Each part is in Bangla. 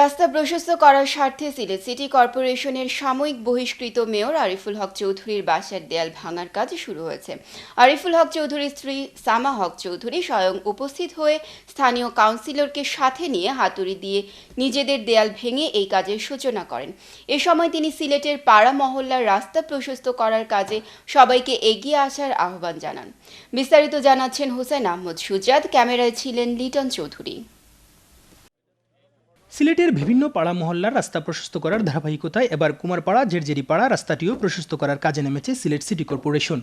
রাস্তা প্রশস্ত করার স্বার্থে সিলেট সিটি কর্পোরেশনের সাময়িক বহিষ্কৃত মেয়র আরিফুল হক চৌধুরীর বাসার দেয়াল ভাঙার কাজ শুরু হয়েছে। আরিফুল হক চৌধুরীর স্ত্রী সামা হক চৌধুরী স্বয়ং উপস্থিত হয়ে স্থানীয় কাউন্সিলরকে সাথে নিয়ে হাতুড়ি দিয়ে নিজেদের দেয়াল ভেঙে এই কাজের সূচনা করেন। এ সময় তিনি সিলেটের পাড়া মহল্লার রাস্তা প্রশস্ত করার কাজে সবাইকে এগিয়ে আসার আহ্বান জানান। বিস্তারিত জানাচ্ছেন হোসেন আহমদ সুজাদ ক্যামেরায় ছিলেন লিটন চৌধুরী। সিলেটের বিভিন্ন পাড়া মহল্লার রাস্তা প্রশস্ত করার ধারাবাহিকতায় এবার কুমারপাড়া, জেরজেরিপাড়া রাস্তাটিও প্রশস্ত করার কাজে নেমেছে সিলেট সিটি কর্পোরেশন।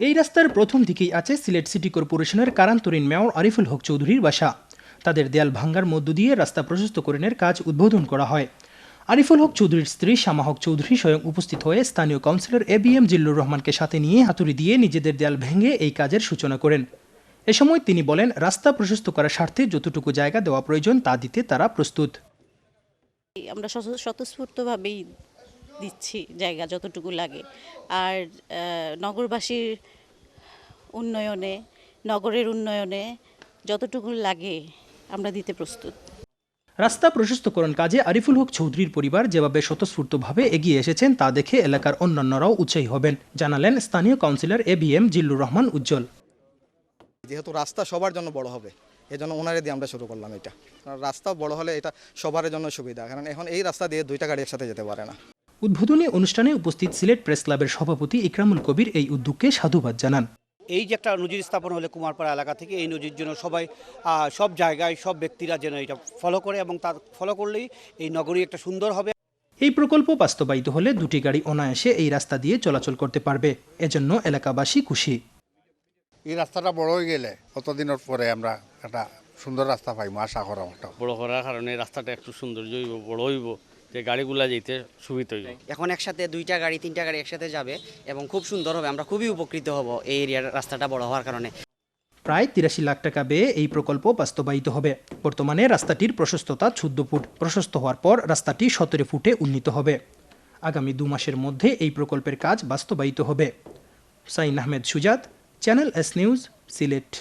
এই রাস্তার প্রথম দিকেই আছে সিলেট সিটি কর্পোরেশনের কারান্তরীণ মেয়র আরিফুল হক চৌধুরীর বাসা। তাদের দেয়াল ভাঙ্গার মধ্য দিয়ে রাস্তা প্রশস্তকরণের কাজ উদ্বোধন করা হয়। আরিফুল হক চৌধুরীর স্ত্রী শামা হক চৌধুরী স্বয়ং উপস্থিত হয়ে স্থানীয় councillor A B M Zillur রহমানকে সাথে নিয়ে হাতুড়ি দিয়ে নিজেদের দেয়াল ভেঙে এই কাজের সূচনা করেন। এ সময় তিনি বলেন রাস্তা প্রশস্ত করার স্বার্থে যতটুকু জায়গা দেওয়া প্রয়োজন তা দিতে তারা প্রস্তুত। আমরা স্বত- স্বতঃস্ফূর্তভাবেই দিচ্ছি জায়গা যতটুকু লাগে। আর নগরবাসীর উন্নয়নে নগরের উন্নয়নে যতটুকু লাগে আমরা দিতে প্রস্তুত। রাস্তা প্রশস্তকরণ কাজে আরিফুল হক চৌধুরীর পরিবার যেভাবে স্বতঃস্ফূর্তভাবে এগিয়ে এসেছেন তা দেখে এলাকার অন্যান্যরাও উৎসাহী হবেন জানালেন স্থানীয় councillor A B M Zillur Rahman Ujjal. যেহেতু রাস্তা সবার জন্য বড় হবে এই জন্য ওনারে দিয়ে আমরা শুরু করলাম এটা। কারণ রাস্তা বড় হলে এটা সবার জন্য সুবিধা কারণ এখন এই রাস্তা দিয়ে দুইটা গাড়ি একসাথে যেতে পারে না। উদ্বোধনী অনুষ্ঠানে উপস্থিত সিলেট প্রেস ক্লাবের সভাপতি ইকরামুল কবির এই উদ্যোগকে সাধুবাদ জানান। এই যে একটা নজির স্থাপন হলে কুমারপাড়া এলাকা থেকে এই নজির জন্য সবাই সব জায়গায় সব ব্যক্তিরা যেন এটা ফলো করে এবং তার ফলো করলেই এই নগরী একটা সুন্দর হবে। এই প্রকল্প বাস্তবায়িত হলে দুটি গাড়ি অনায়াসে এই রাস্তা দিয়ে চলাচল করতে পারবে এজন্য এলাকাবাসী খুশি। এই রাস্তাটা বড় হয়ে গেলে কতদিনের পরে আমরা একটা সুন্দর রাস্তা পাইবো আশা করা মতো? বড় করার কারণে রাস্তাটা একটু সুন্দর হইব বড় হইব যে গাড়িগুলা যেতে সুবিধা হইব। এখন একসাথে দুইটা গাড়ি তিনটা গাড়ি একসাথে যাবে এবং খুব সুন্দর হবে আমরা খুবই উপকৃত হব এই এরিয়ার রাস্তাটা বড় হওয়ার কারণে। প্রায় তিরাশি লাখ টাকা ব্যয়ে এই প্রকল্প বাস্তবায়িত হবে। বর্তমানে রাস্তাটির প্রশস্ততা চোদ্দ ফুট। প্রশস্ত হওয়ার পর রাস্তাটি সতেরো ফুটে উন্নীত হবে। আগামী দু মাসের মধ্যে এই প্রকল্পের কাজ বাস্তবায়িত হবে। Sain Ahmed Sujat channel S news Sylhet